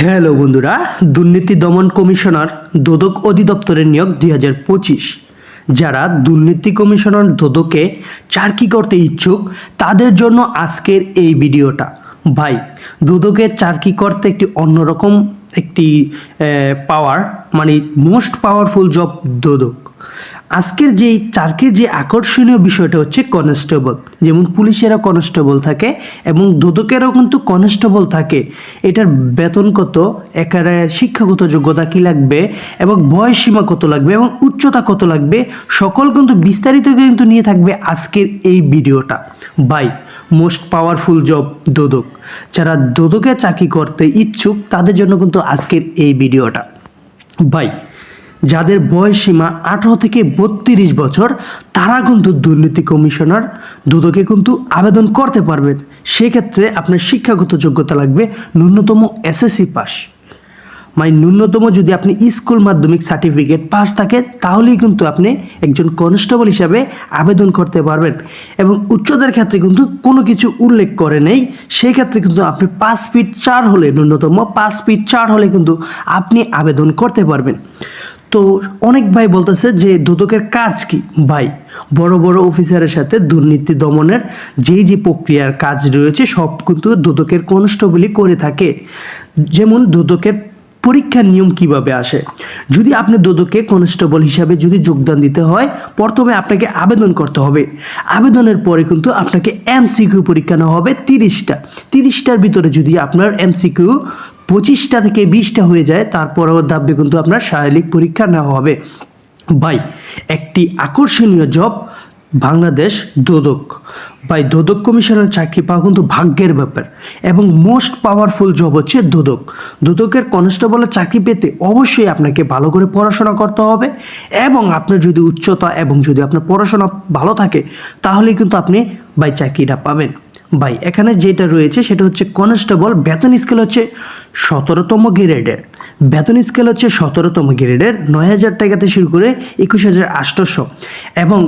Hello বন্ধুরা, দুর্নীতি দমন কমিশনার দোদক অধিদপ্তরের নিয়োগ দুই হাজার পঁচিশ। যারা দুর্নীতি কমিশনার দোদকে চাকরি করতে ইচ্ছুক, তাদের জন্য আজকের এই ভিডিওটা। ভাই, দোদকে চাকরি করতে একটি অন্যরকম একটি পাওয়ার মানে মোস্ট পাওয়ারফুল জব দোদক। আজকের যে চাকরির যে আকর্ষণীয় বিষয়টা হচ্ছে কনস্টেবল, যেমন পুলিশেরও কনস্টেবল থাকে এবং দোদকেরও কিন্তু কনস্টেবল থাকে। এটার বেতন কত, একারে শিক্ষাগত যোগ্যতা কী লাগবে এবং বয়স সীমা কত লাগবে এবং উচ্চতা কত লাগবে, সকল কিন্তু বিস্তারিত কিন্তু নিয়ে থাকবে আজকের এই ভিডিওটা। বাই, মোস্ট পাওয়ারফুল জব দোদক। যারা দোদকে চাকরি করতে ইচ্ছুক, তাদের জন্য কিন্তু আজকের এই ভিডিওটা। বাই যাদের বয়স সীমা আঠারো থেকে বত্রিশ বছর, তারা কিন্তু দুর্নীতি কমিশনার। দুদকে কিন্তু আবেদন করতে পারবেন। সেক্ষেত্রে আপনার শিক্ষাগত যোগ্যতা লাগবে ন্যূনতম এসএসসি পাস। মানে ন্যূনতম যদি আপনি স্কুল মাধ্যমিক সার্টিফিকেট পাস থাকে, তাহলেই কিন্তু আপনি একজন কনস্টেবল হিসাবে আবেদন করতে পারবেন। এবং উচ্চতার ক্ষেত্রে কিন্তু কোনো কিছু উল্লেখ করে নেই। সেই ক্ষেত্রে কিন্তু আপনি পাঁচ ফিট চার হলে, ন্যূনতম পাঁচ ফিট চার হলে কিন্তু আপনি আবেদন করতে পারবেন। তো অনেক ভাই বলতেছে যে দুদকের কাজ কি? ভাই, বড় বড় অফিসারের সাথে দুর্নীতি দমনের যে যে প্রক্রিয়ার কাজ রয়েছে, সব কিন্তু দুদকের কনস্টেবলই করে থাকে। যেমন দুদকের পরীক্ষার নিয়ম কীভাবে আসে? যদি আপনি দুদকে কনস্টেবল হিসাবে যদি যোগদান দিতে হয়, প্রথমে আপনাকে আবেদন করতে হবে। আবেদনের পরে কিন্তু আপনাকে এমসিকিউ পরীক্ষা নেওয়া হবে তিরিশটা। তিরিশটার ভিতরে যদি আপনার এমসিকিউ পঁচিশটা থেকে বিশটা হয়ে যায় তারপরেও দাবি কিন্তু আপনার শারীরিক পরীক্ষা নেওয়া হবে। ভাই, একটি আকর্ষণীয় জব বাংলাদেশ দোদক। বাই দোদক কমিশনের চাকরি পাওয়া কিন্তু ভাগ্যের ব্যাপার এবং মোস্ট পাওয়ারফুল জব হচ্ছে দোদক। দোদকের কনস্টেবলের চাকরি পেতে অবশ্যই আপনাকে ভালো করে পড়াশোনা করতে হবে এবং আপনার যদি উচ্চতা এবং যদি আপনার পড়াশোনা ভালো থাকে তাহলে কিন্তু আপনি বাই চাকরিটা পাবেন। ভাই, এখানে যেটা রয়েছে সেটা হচ্ছে কনস্টেবল বেতন স্কেল হচ্ছে সতেরোতম গ্রেডের। বেতন স্কেল হচ্ছে সতেরোতম গ্রেডের নয় হাজার টাকাতে শুরু করে একুশ হাজার আটশোশো এবং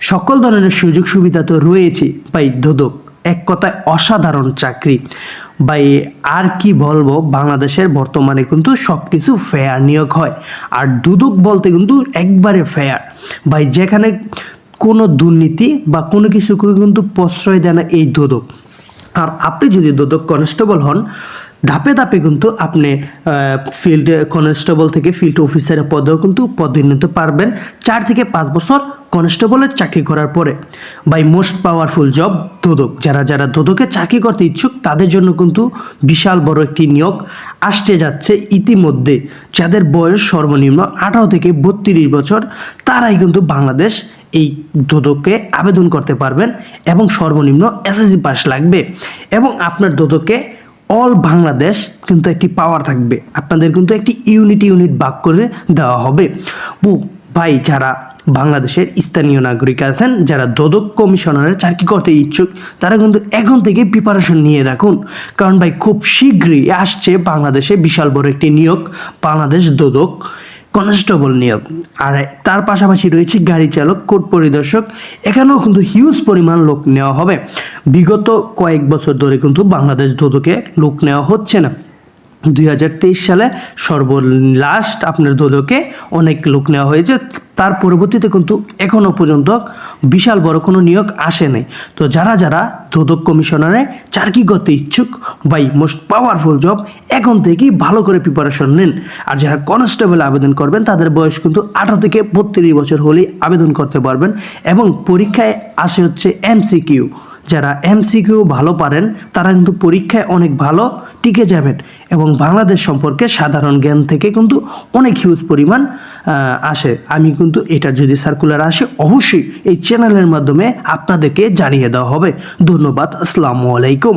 সকল ধরনের সুযোগ সুবিধা তো রয়েছে ভাই দোদক। এক কথায় অসাধারণ চাকরি। ভাই, আর কি বলব, বাংলাদেশের বর্তমানে কিন্তু সব কিছু ফেয়ার নিয়োগ হয়। আর দুদক বলতে কিন্তু একবারে ফেয়ার ভাই, যেখানে কোনো দুর্নীতি বা কোনো কিছুকে কিন্তু প্রশ্রয় দেয় না এই দোদক। আর আপনি যদি দোদক কনস্টেবল হন ধাপে ধাপে কিন্তু আপনি ফিল্ড কনস্টেবল থেকে ফিল্ড অফিসারের পদেও কিন্তু পদোন্নতি পারবেন। চার থেকে পাঁচ বছর কনস্টেবলের চাকরি করার পরে বাই মোস্ট পাওয়ারফুল জব দোদক। যারা যারা দোদকে চাকরি করতে ইচ্ছুক, তাদের জন্য কিন্তু বিশাল বড় একটি নিয়োগ আসতে যাচ্ছে ইতিমধ্যে। যাদের বয়স সর্বনিম্ন আঠারো থেকে বত্রিশ বছর, তারাই কিন্তু বাংলাদেশ এই দোদকে আবেদন করতে পারবেন এবং সর্বনিম্ন এসএসসি পাস লাগবে। এবং আপনার দোদকে অল বাংলাদেশ কিন্তু একটি পাওয়ার থাকবে। আপনাদের কিন্তু একটি ইউনিট ইউনিট ভাগ করে দেওয়া হবে। বু ভাই, যারা বাংলাদেশের স্থানীয় নাগরিক আছেন, যারা দোদক কমিশনারের চাকরি করতে ইচ্ছুক, তারা কিন্তু এখন থেকে প্রিপারেশন নিয়ে রাখুন। কারণ ভাই, খুব শীঘ্রই আসছে বাংলাদেশে বিশাল বড় একটি নিয়োগ, বাংলাদেশ দোদক। কনস্টেবল নিয়োগ। আর তার পাশাপাশি রয়েছে গাড়ি চালক কোর্ট পরিদর্শক। এখানেও কিন্তু হিউজ পরিমাণ লোক নেওয়া হবে। বিগত কয়েক বছর ধরে কিন্তু বাংলাদেশ দুদকে লোক নেওয়া হচ্ছে না। দুই হাজার তেইশ সালে সর্বলাস্ট আপনার দোদকে অনেক লোক নেওয়া হয়েছে। তার পরবর্তীতে কিন্তু এখনও পর্যন্ত বিশাল বড় কোনো নিয়োগ আসে নাই। তো যারা যারা দোদক কমিশনারে চাকরি করতে ইচ্ছুক বাই মোস্ট পাওয়ারফুল জব এখন থেকেই ভালো করে প্রিপারেশন নেন। আর যারা কনস্টেবল আবেদন করবেন, তাদের বয়স কিন্তু আঠারো থেকে বত্রিশ বছর হলেই আবেদন করতে পারবেন। এবং পরীক্ষায় আসে হচ্ছে এমসিকিউ যারা এমসিকিউ ভালো পারেন, তারা কিন্তু পরীক্ষায় অনেক ভালো টিকে যাবেন এবং বাংলাদেশ সম্পর্কে সাধারণ জ্ঞান থেকে কিন্তু অনেক হিউজ পরিমাণ আসে। আমি কিন্তু এটা যদি সার্কুলার আসে, অবশ্যই এই চ্যানেলের মাধ্যমে আপনাদেরকে জানিয়ে দেওয়া হবে। ধন্যবাদ, আসসালামু আলাইকুম।